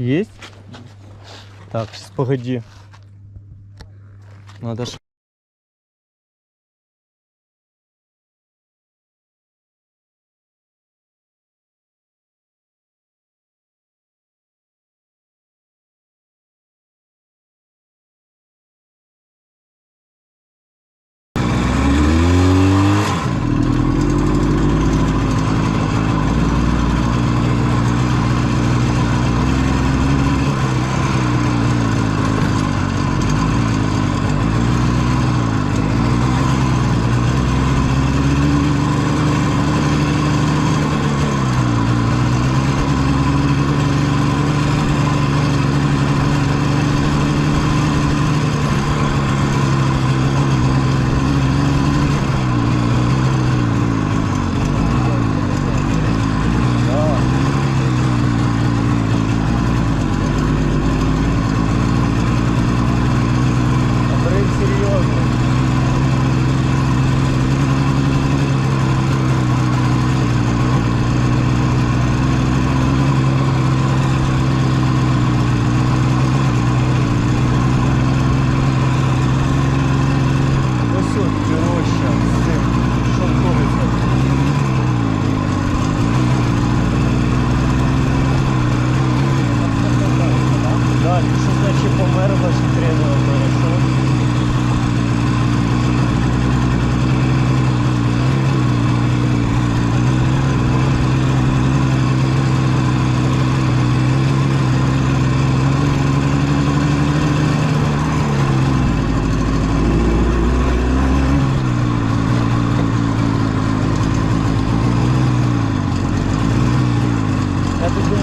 Есть? Так, сейчас погоди. Надо ж...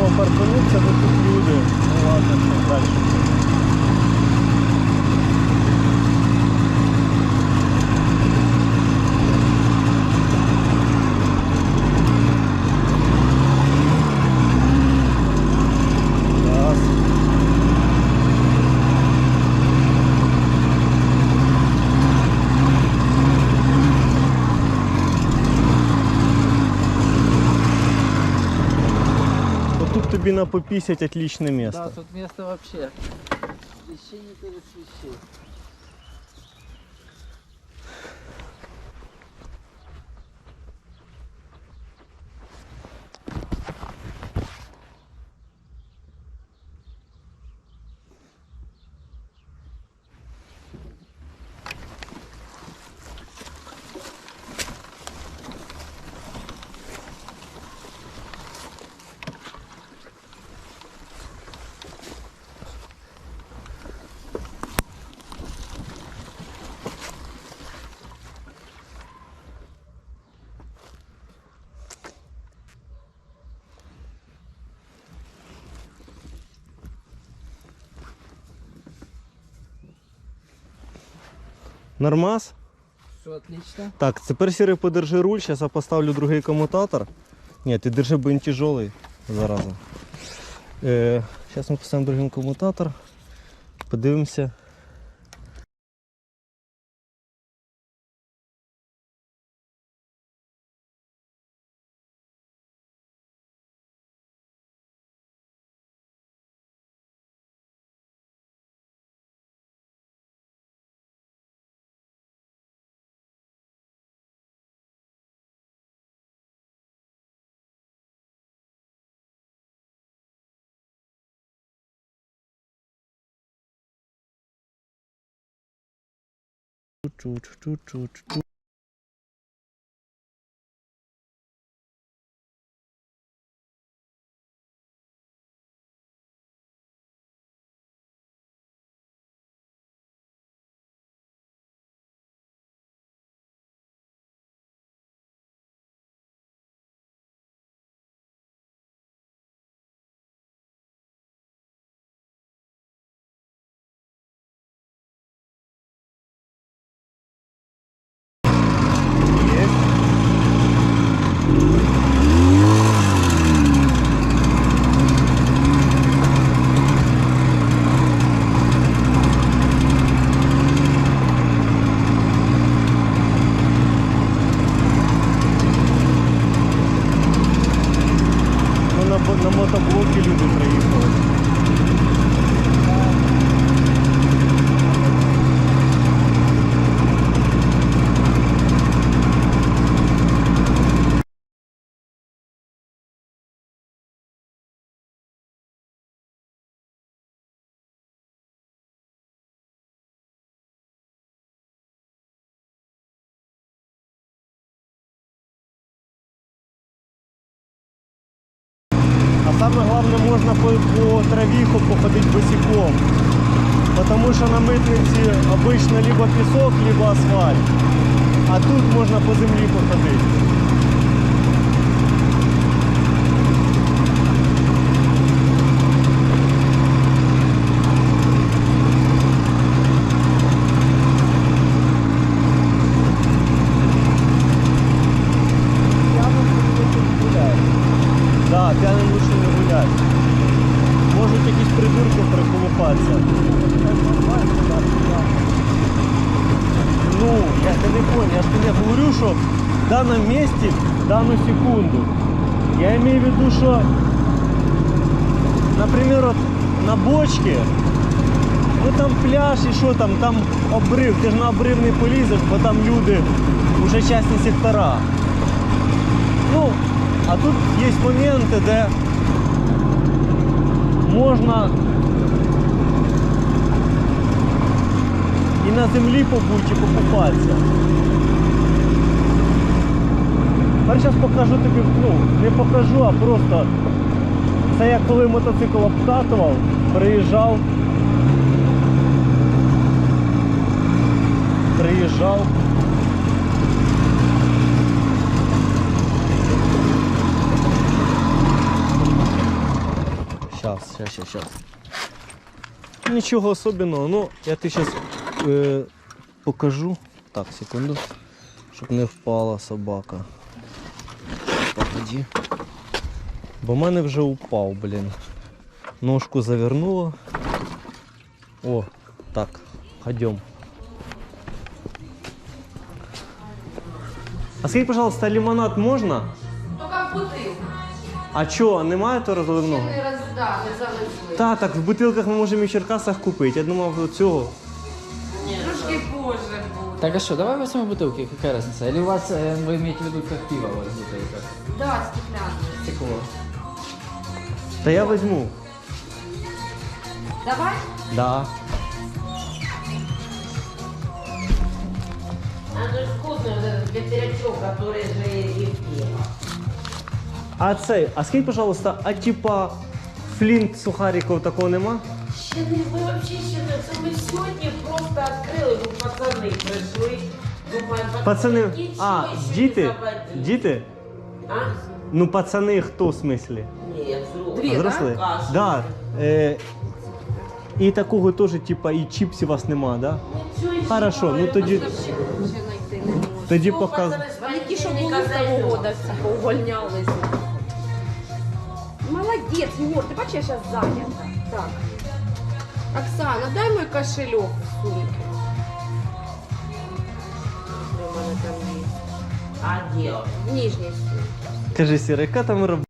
Я тут люди. Ну ладно, що далі. Отут тобі на попісять отличне місце. Да, тут место вообще. Священник или священник. Нормас? Все отлично. Так, тепер сірий подержи руль, зараз я поставлю другий комутатор. Ні, ти держи, бо він тяжелий, зараза. Е, зараз ми поставимо другий комутатор. Подивимося. Чу-чу-чу-чу-чу. Ну, на, на мотоблокі люди приїхали. Саме головне можна по, по травиху походить босиком. Потому что на митниці обично либо пісок, либо асфальт. А тут можна по землі походити. тебе говорю, що в даному місці, в дану секунду. Я имею в виду, що, наприклад, от на бочці, ну там пляж і що там, там обрив, ти ж на обрив не полізеш, бо там люди, вже частні сектора. Ну, а тут є моменти, де можна і на землі побути, і покупатися. Тепер зараз покажу тобі, ну, не покажу, а просто це я коли мотоцикл обкатував, приїжджав. Приїжджав. Сейчас, сейчас, сейчас, сейчас. Нічого особенного, ну я ти зараз е, покажу. Так, секунду. Щоб не впала собака. Погоди. Бо в мене вже упав, блін. Ножку завернуло. О, так, ходім. А скажіть, пожалуйста, лимонад можна? Только в бутылку. А чого, немає то розливного? Не раз, да, не завезли. Та, так в бутилках ми можемо і в Черкасах купити. Я думав, до цього. Трошки позже буде. Так а что, давай возьмем бутылки, какая разница? Или у вас, э, вы имеете в виду, как пиво у вас бутылка? Да, стеклянний. Стекло. Та я візьму. Давай? Да. Оно же вкусное, вот этот ветрячок, который же и в пиво. А цей, а скажіть, пожалуйста, а типа флінт сухариків такого нема? Ще не, ми вообще ще не, це ми сьогодні просто відкрили, бо пацани прийшли. Думаємо, Пацани, нічого а, ще діти? не заводили. Діти? А? Ну, пацани хто в смислі? Ні, взрослі. Дві, Взрослі? Кашу. Да. Е, і такого теж, типа, і чіпсів у вас нема, да? Нічого ще Хорошо, ну немає. тоді, Ще знайти не можу. тоді Ну, показ... пацани з Вони ті, що були понедільника з того зайдуть. года, всі поувольнялися. Молодець, Єгор, ти бачиш, я зараз зайнята. Так. Оксана, дай мой кошелек в сумке. У мене там є. А де? В нижній сумці. Кажи, Сіра, яка там робота?